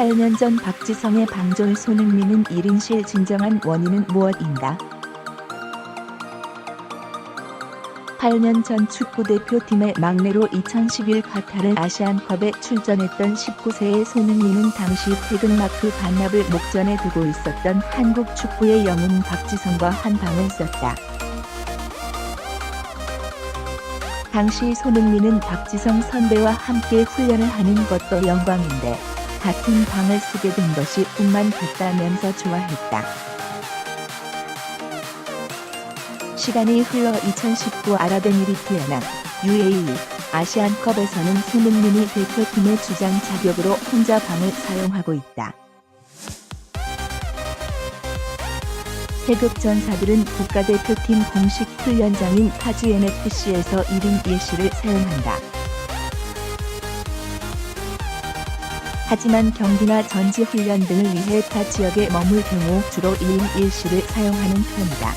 8년 전 박지성의 방졸 손흥민은 1인실 진정한 원인은 무엇인가? 8년 전 축구대표팀의 막내로 2011 카타르 아시안컵에 출전했던 19세의 손흥민은 당시 퇴근마크 반납을 목전에 두고 있었던 한국 축구의 영웅 박지성과 한 방을 썼다. 당시 손흥민은 박지성 선배와 함께 훈련을 하는 것도 영광인데 같은 방을 쓰게 된 것이 꿈만 같다면서 좋아했다. 시간이 흘러 2019 아랍에미리트연합 UAE 아시안컵에서는 손흥민이 대표팀의 주장 자격으로 혼자 방을 사용하고 있다. 태극 전사들은 국가대표팀 공식 훈련장인 파주 NFC에서 1인 1실을 사용한다. 하지만 경기나 전지 훈련 등을 위해 타 지역에 머물 경우 주로 1인 1실을 사용하는 편이다.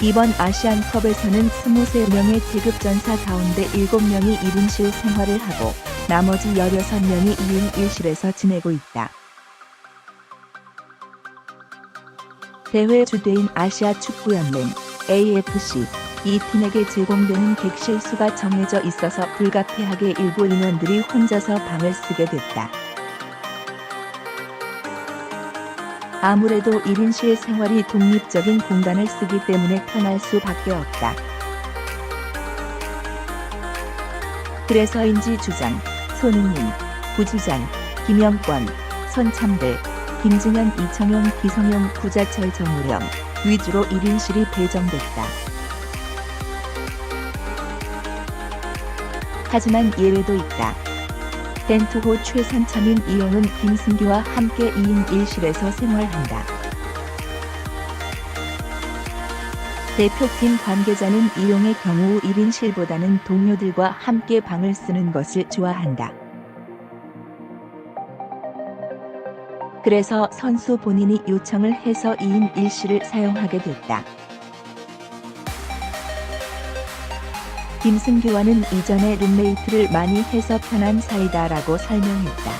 이번 아시안컵에서는 23명의 태극전사 가운데 7명이 1인실 생활을 하고 나머지 16명이 2인 1실에서 지내고 있다. 대회 주대인 아시아 축구연맹 AFC 이 팀에게 제공되는 객실 수가 정해져 있어서 불가피하게 일부 인원들이 혼자서 방을 쓰게 됐다. 아무래도 1인실 생활이 독립적인 공간을 쓰기 때문에 편할 수밖에 없다. 그래서인지 주장, 손흥민, 부주장, 김영권, 손참들, 김진현, 이청용, 기성용, 구자철, 정우령 위주로 1인실이 배정됐다. 하지만 예외도 있다. 덴투호 최선참인 이용은 김승기와 함께 2인 1실에서 생활한다. 대표팀 관계자는 이용의 경우 1인실보다는 동료들과 함께 방을 쓰는 것을 좋아한다. 그래서 선수 본인이 요청을 해서 2인 1실을 사용하게 됐다. 김승규와는 이전에 룸메이트를 많이 해서 편한 사이다라고 설명했다.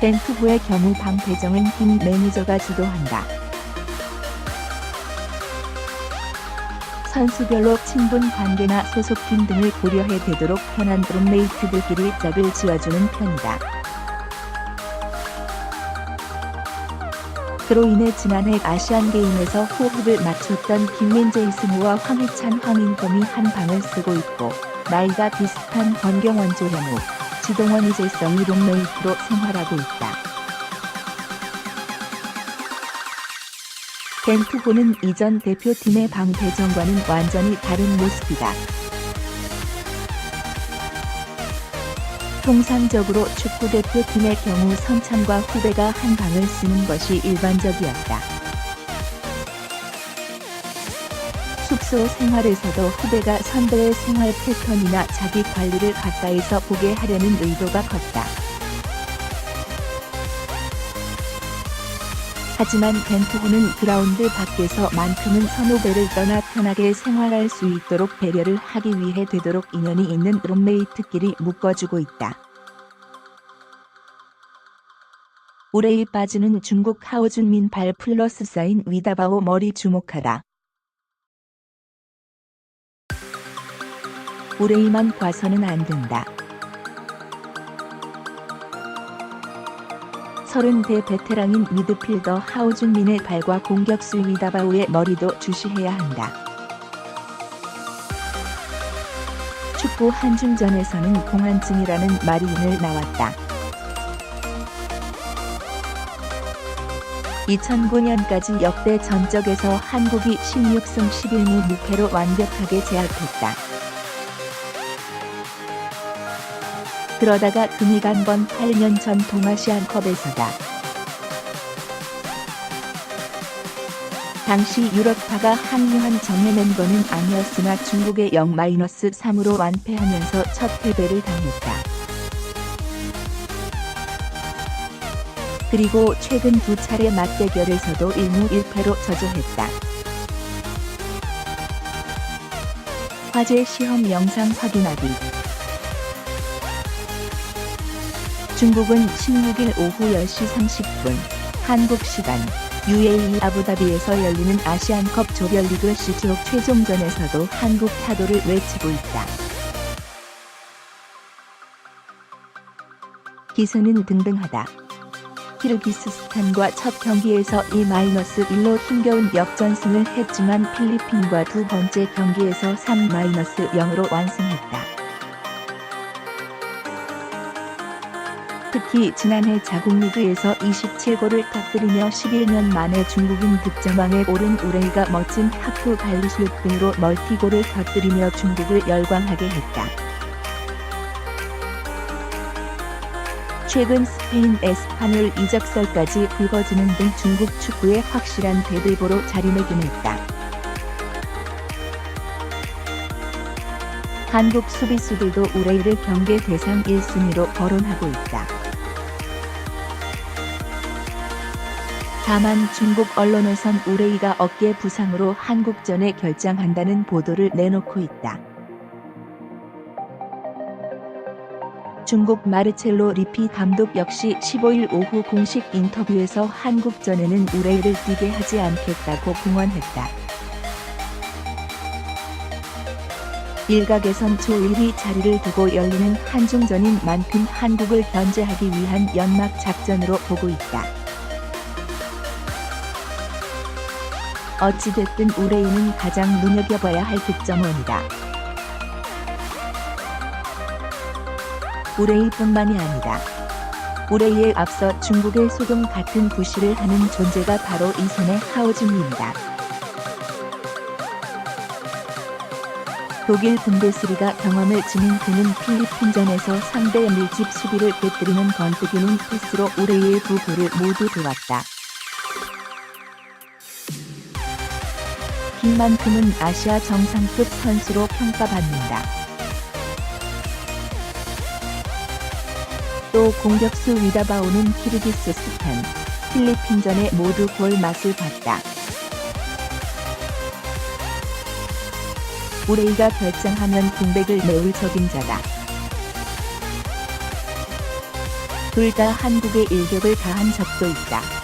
벤투부의 경우 방 배정은 팀 매니저가 주도한다. 선수별로 친분 관계나 소속팀 등을 고려해 되도록 편한 룸메이트들끼리 짝을 지어주는 편이다. 그로 인해 지난해 아시안게임에서 호흡을 맞췄던 김민재 이승우와 황희찬 황인범이 한 방을 쓰고 있고 나이가 비슷한 권경원 조현우, 지동원 이재성이 룸메이트로 생활하고 있다. 벤투호는 이전 대표팀의 방 배정과는 완전히 다른 모습이다. 통상적으로 축구대표팀의 경우 선참과 후배가 한 방을 쓰는 것이 일반적이었다. 숙소 생활에서도 후배가 선배의 생활 패턴이나 자기 관리를 가까이서 보게 하려는 의도가 컸다. 하지만 벤투호는 그라운드 밖에서만큼은 선후배를 떠나 편하게 생활할 수 있도록 배려를 하기 위해 되도록 인연이 있는 룸메이트끼리 묶어주고 있다. 우레이 빠지는 중국 하오준민 발 플러스 사인 위다바오 머리 주목하다. 우레이만 봐서는 안 된다. 30대 베테랑인 미드필더 하오준민의 발과 공격수 위다바오의 머리도 주시해야 한다. 축구 한중전에서는 공한증이라는 말이 오늘 나왔다. 2009년까지 역대 전적에서 한국이 16승 11무 무패로 완벽하게 제압했다. 그러다가 금이 간 건 8년 전 동아시안컵에서다. 당시 유럽파가 합류한 정해낸 거는 아니었으나 중국의 0-3으로 완패하면서 첫 패배를 당했다. 그리고 최근 두 차례 맞대결에서도 1무 1패로 저조했다. 화재 시험 영상 확인하기. 중국은 16일 오후 10시 30분 한국 시간 UAE 아부다비에서 열리는 아시안컵 조별리그 C조 최종전에서도 한국 타도를 외치고 있다. 기세는 등등하다. 키르기스스탄과 첫 경기에서 2-1로 힘겨운 역전승을 했지만 필리핀과 두 번째 경기에서 3-0으로 완승했다. 특히 지난해 자국리그에서 27골을 터뜨리며 11년 만에 중국인 득점왕에 오른 우레이가 멋진 하프 발리슛 등으로 멀티골을 터뜨리며 중국을 열광하게 했다. 최근 스페인 에스파뇰 이적설까지 불거지는 등 중국 축구의 확실한 대들보로 자리매김했다. 한국 수비수들도 우레이를 경계 대상 1순위로 거론하고 있다. 다만 중국 언론에선 우레이가 어깨 부상으로 한국전에 결장한다는 보도를 내놓고 있다. 중국 마르첼로 리피 감독 역시 15일 오후 공식 인터뷰에서 한국전에는 우레이를 뛰게 하지 않겠다고 공언했다. 일각에선 조1위 자리를 두고 열리는 한중전인 만큼 한국을 견제하기 위한 연막 작전으로 보고 있다. 어찌됐든 우레이는 가장 눈여겨봐야 할 득점원이다. 우레이뿐만이 아니다. 우레이에 앞서 중국의 소금 같은 부시를 하는 존재가 바로 이선의 하오준입니다. 독일 분데스리가 경험을 지닌 그는 필리핀전에서 상대 밀집 수비를 깨뜨리는 번뜩이는 패스로 우레이의 두 골을 모두 도왔다. 빈만큼은 아시아 정상급 선수로 평가받는다. 또 공격수 위다바오는 키르기스 스탄, 필리핀전에 모두 골 맛을 봤다. 우레이가 결장하면 공백을 메울 적임자다. 둘 다 한국의 일격을 가한 적도 있다.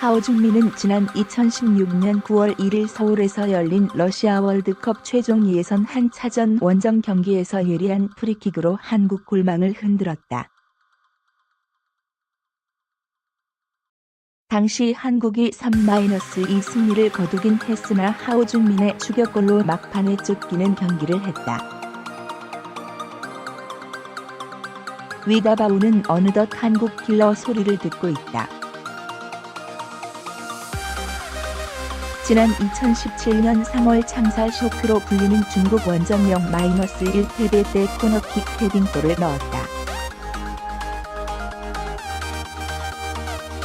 하오준미는 지난 2016년 9월 1일 서울에서 열린 러시아 월드컵 최종 예선 한 차전 원정 경기에서 예리한 프리킥으로 한국 골망을 흔들었다. 당시 한국이 3-2 승리를 거두긴 했으나 하오준민의 추격골로 막판에 쫓기는 경기를 했다. 위다바우는 어느덧 한국 킬러 소리를 듣고 있다. 지난 2017년 3월 창사 쇼크로 불리는 중국 원정령 마이너스 1패배 때 코너킥 헤딩골을 넣었다.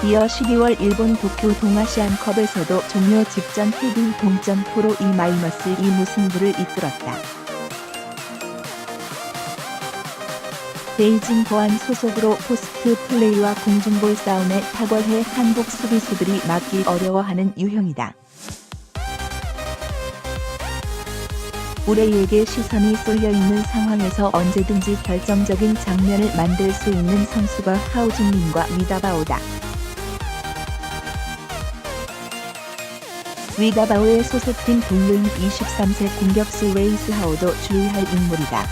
이어 12월 일본 도쿄 동아시안컵에서도 종료 직전 헤딩 동점포로 2-2 무승부를 이끌었다. 베이징 보안 소속으로 포스트 플레이와 공중볼 싸움에 탁월해 한국 수비수들이 막기 어려워하는 유형이다. 우레이에게 시선이 쏠려 있는 상황에서 언제든지 결정적인 장면을 만들 수 있는 선수가 하우징민과 위다바오다. 위다바오의 소속팀 동료인 23세 공격수 웨이스 하오도 주의할 인물이다.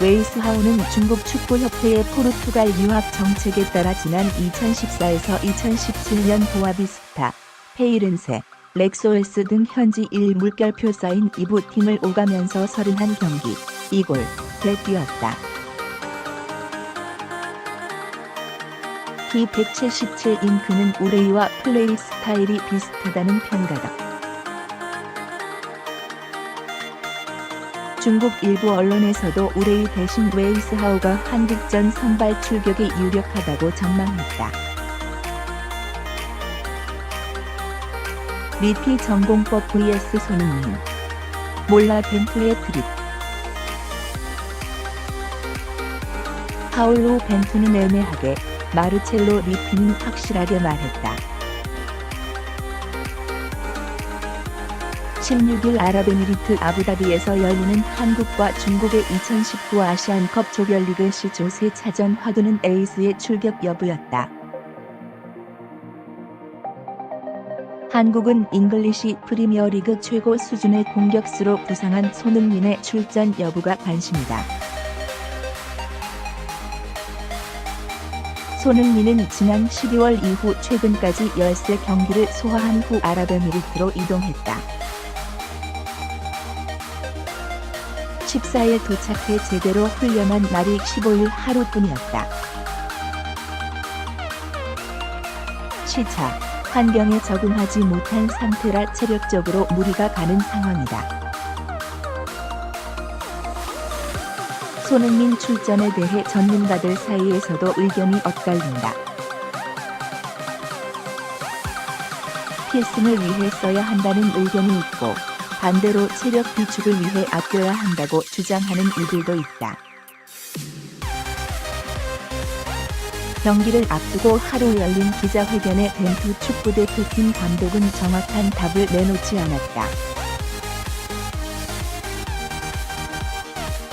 웨이스 하오는 중국 축구협회의 포르투갈 유학 정책에 따라 지난 2014에서 2017년 보아비스타, 페이른세, 렉소에스 등 현지 1 물결표 쌓인 2부 팀을 오가면서 31경기, 2골, 대 뛰었다. 키 177인 그는 우레이와 플레이 스타일이 비슷하다는 평가다. 중국 일부 언론에서도 우레이 대신 웨이스 하우가 한국전 선발 출격에 유력하다고 전망했다. 리피 전공법 vs 손흥민 몰라 벤투의 드립 파울로 벤투는 애매하게 마르첼로 리피는 확실하게 말했다. 16일 아랍에미리트 아부다비에서 열리는 한국과 중국의 2019 아시안컵 조별리그 시조세 차전 화두는 에이스의 출격 여부였다. 한국은 잉글리시 프리미어리그 최고 수준의 공격수로 부상한 손흥민의 출전 여부가 관심이다. 손흥민은 지난 12월 이후 최근까지 13경기를 소화한 후 아랍에미리트로 이동했다. 14일 도착해 제대로 훈련한 날이 15일 하루뿐이었다. 시차, 환경에 적응하지 못한 상태라 체력적으로 무리가 가는 상황이다. 손흥민 출전에 대해 전문가들 사이에서도 의견이 엇갈린다. 필승을 위해 써야 한다는 의견이 있고 반대로 체력 비축을 위해 아껴야 한다고 주장하는 이들도 있다. 경기를 앞두고 하루 열린 기자회견에 벤투 축구대표팀 감독은 정확한 답을 내놓지 않았다.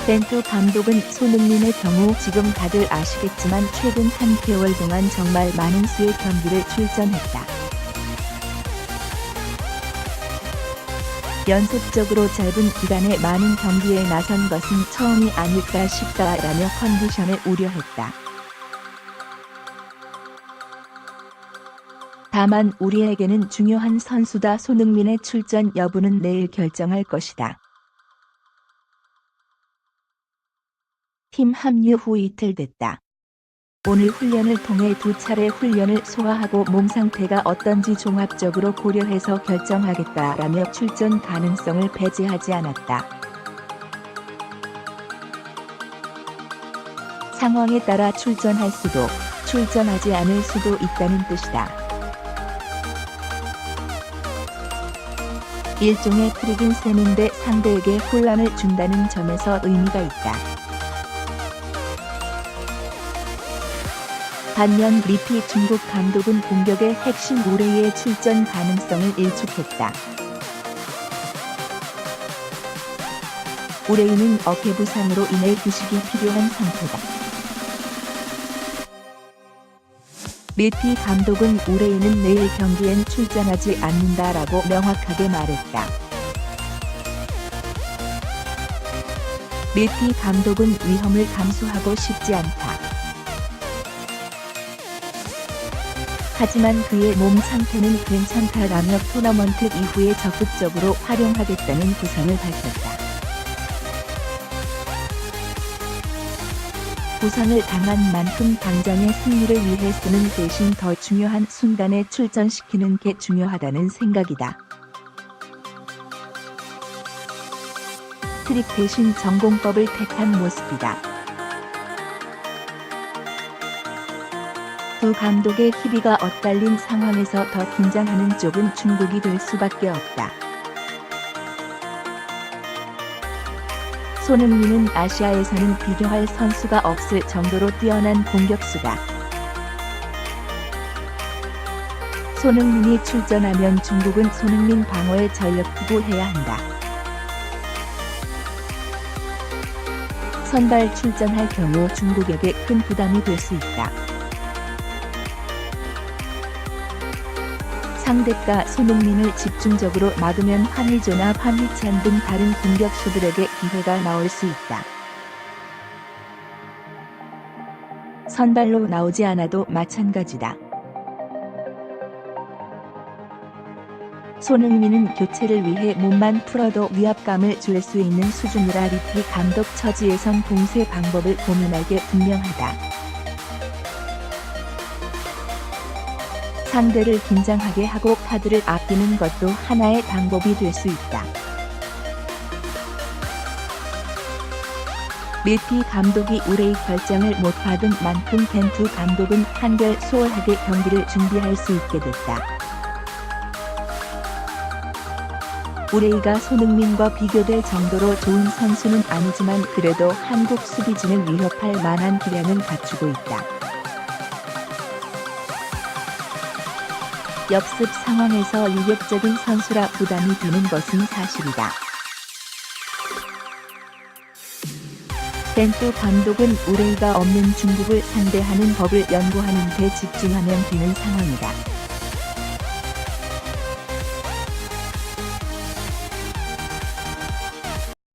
벤투 감독은 손흥민의 경우 지금 다들 아시겠지만 최근 한 개월 동안 정말 많은 수의 경기를 출전했다. 연속적으로 짧은 기간에 많은 경기에 나선 것은 처음이 아닐까 싶다라며 컨디션을 우려했다. 다만 우리에게는 중요한 선수다 손흥민의 출전 여부는 내일 결정할 것이다. 팀 합류 후 이틀 됐다. 오늘 훈련을 통해 두 차례 훈련을 소화하고 몸 상태가 어떤지 종합적으로 고려해서 결정하겠다라며 출전 가능성을 배제하지 않았다. 상황에 따라 출전할 수도, 출전하지 않을 수도 있다는 뜻이다. 일종의 트릭인 셈인데 상대에게 혼란을 준다는 점에서 의미가 있다. 반면 리피 중국 감독은 공격의 핵심 우레이의 출전 가능성을 일축했다. 우레이는 어깨 부상으로 인해 휴식이 필요한 상태다. 리피 감독은 우레이는 내일 경기엔 출전하지 않는다라고 명확하게 말했다. 리피 감독은 위험을 감수하고 싶지 않다. 하지만 그의 몸 상태는 괜찮다라며 토너먼트 이후에 적극적으로 활용하겠다는 구상을 밝혔다. 부상을 당한 만큼 당장의 승리를 위해서는 대신 더 중요한 순간에 출전시키는 게 중요하다는 생각이다. 트릭 대신 전공법을 택한 모습이다. 두 감독의 희비가 엇갈린 상황에서 더 긴장하는 쪽은 중국이 될 수밖에 없다. 손흥민은 아시아에서는 비교할 선수가 없을 정도로 뛰어난 공격수다. 손흥민이 출전하면 중국은 손흥민 방어에 전력 투구해야 한다. 선발 출전할 경우 중국에게 큰 부담이 될 수 있다. 상대가 손흥민을 집중적으로 막으면 황의조나 황희찬 등 다른 공격수들에게 기회가 나올 수 있다. 선발로 나오지 않아도 마찬가지다. 손흥민은 교체를 위해 몸만 풀어도 위압감을 줄 수 있는 수준이라 리피 감독 처지에선 봉쇄 방법을 고민할 게 분명하다. 상대를 긴장하게 하고 카드를 아끼는 것도 하나의 방법이 될 수 있다. 밀피 감독이 의뢰의 결정을 못 받은 만큼 벤투 감독은 한결 수월하게 경기를 준비할 수 있게 됐다. 우레이가 손흥민과 비교될 정도로 좋은 선수는 아니지만 그래도 한국 수비진을 위협할 만한 기량은 갖추고 있다. 역습 상황에서 유격적인 선수라 부담이 되는 것은 사실이다. 벤투 감독은 우레이가 없는 중국을 상대하는 법을 연구하는 데 집중하면 되는 상황이다.